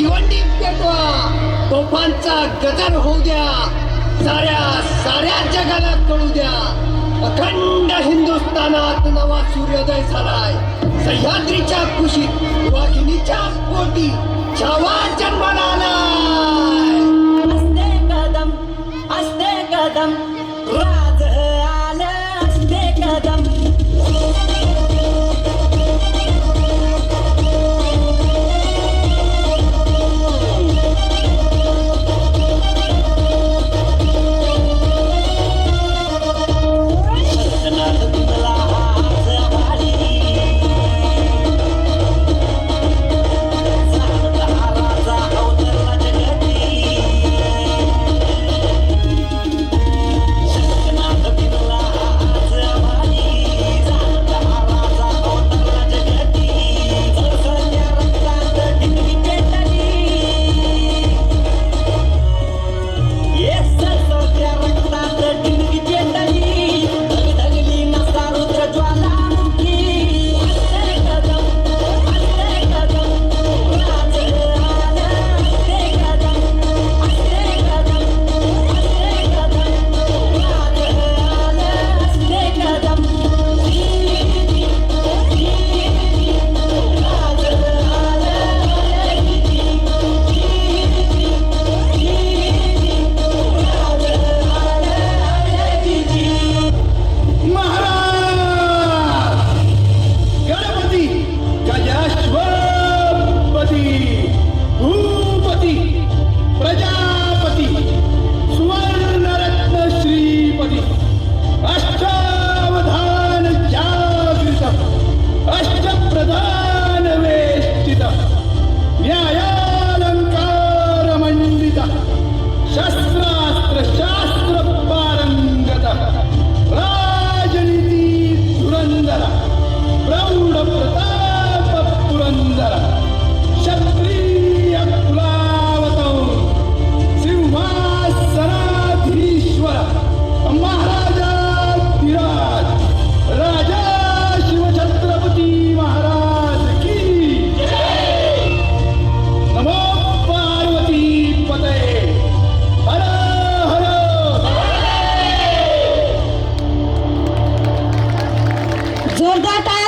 दिवंडी पेटवा तोफांचा गजर होऊ द्या. साऱ्या साऱ्या जगाला कळू द्या. अखंड हिंदुस्थानात नवा सूर्योदय झालाय. सह्याद्रीच्या खुशीत वाहिनीच्या पोटी छावाच्या